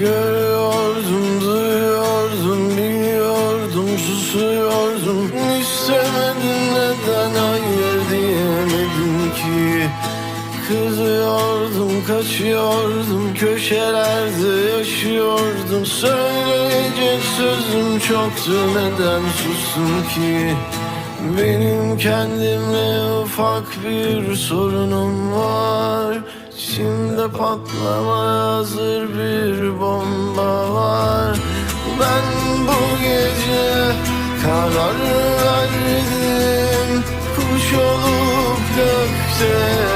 Görüyordum, duyuyordum, biliyordum, susuyordum İstemedin neden hayır diyemedim ki? Kızıyordum, kaçıyordum, köşelerde yaşıyordum. Söyleyecek sözüm çoktu, neden sustum ki? Benim kendimle ufak bir sorunum var. İçimde patlamaya hazır bir bomba var. Ben bu gece karar verdim. Kuş olup gökte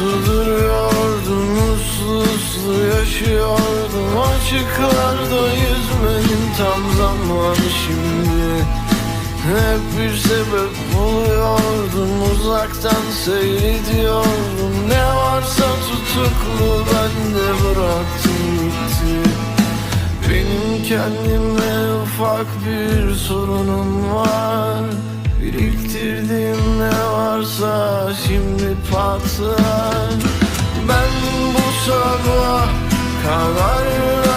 puslu duruyordum Uslu uslu yaşıyordum. Açıklarda yüzmenin tam zamanı şimdi. Hep bir sebep buluyordum Uzaktan seyrediyordum. Ne varsa tutuklu ben de bıraktım gitti. Benim kendime ufak bir sorunum var. Biriktirdiğim ne varsa şimdi patlar. Ben bu sabah karar